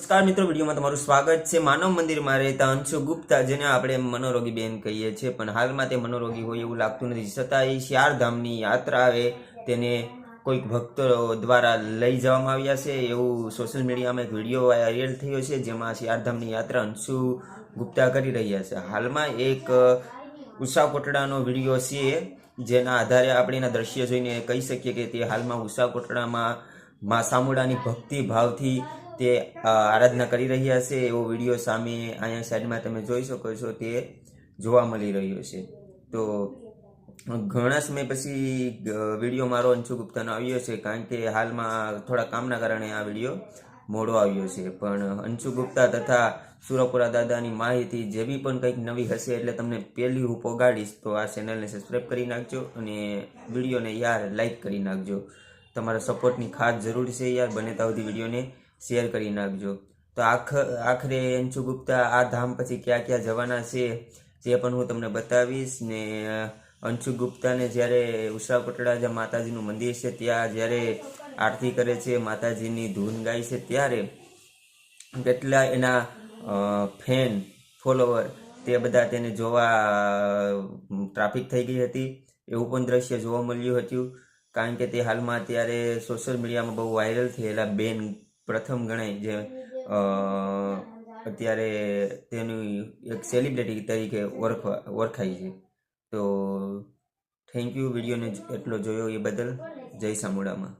નમસ્કાર મિત્રો, વિડીયોમાં તમારું સ્વાગત છે. માનવ મંદિરમાં રહેતા અંશુ ગુપ્તા, જેને આપણે મનોરોગી બેન કહીએ છીએ. પણ હાલમાં તે મનોરોગી હોય એવું લાગતું નથી. છતાં એ ચારધામની યાત્રા આવે તેને કોઈક ભક્તો દ્વારા લઈ જવામાં આવ્યા છે. એવું સોશિયલ મીડિયામાં એક વીડિયો વાયરલ થયો છે, જેમાં ચારધામની યાત્રા અંશુ ગુપ્તા કરી રહ્યા છે. હાલમાં એક ઉષા કોટડાનો વીડિયો છે, જેના આધારે આપણે એના દ્રશ્ય જોઈને કહી શકીએ કે તે હાલમાં ઉષા કોટડામાં મા સામુડાની ભક્તિ ભાવથી તે આરાધના કરી રહ્યા છે. એવો વીડિયો સામે અહીંયા સાઈડમાં તમે જોઈ શકો છો તે જોવા મળી રહ્યો છે. તો ઘણા સમય પછી વીડિયો મારો અંશુ ગુપ્તાનો આવ્યો છે કારણ કે હાલમાં થોડા કામના કારણે આ વીડિયો મોડો આવ્યો છે. પણ અંશુ ગુપ્તા તથા સુરપુરા દાદાની માહિતી જે બી પણ કંઈક નવી હશે એટલે તમને પહેલી હું પોગાડીશ, તો આ ચેનલને સબસ્ક્રાઈબ કરી નાખજો અને વિડીયોને યાર લાઈક કરી નાખજો. તમારા સપોર્ટની ખાસ જરૂર છે યાર. બને ત્યાં વિડીયોને શેર કરી નાખજો. તો આખ, આખરે અંશુ ગુપ્તા આ ધામ પછી ક્યાં ક્યાં જવાના છે તે પણ હું તમને બતાવીશ ને અંશુ ગુપ્તાને જ્યારે ઉષા પટડા જે માતાજીનું મંદિર છે ત્યાં જ્યારે આરતી કરે છે, માતાજીની ધૂન ગાય છે ત્યારે કેટલા એના ફેન, ફોલોવર તે બધા તેને જોવા ટ્રાફિક થઈ ગઈ હતી. એવું પણ દ્રશ્ય જોવા મળ્યું હતું. કારણ કે તે હાલમાં અત્યારે સોશિયલ મીડિયામાં બહુ વાયરલ થયેલા બેન પ્રથમ ગણાય જે અત્યારે તેનું એક સેલિબ્રિટી તરીકે ઓળખવા ઓળખાય છે. તો થેન્ક યુ વિડીયોને એટલો જોયો એ બદલ. જય સામુડામાં.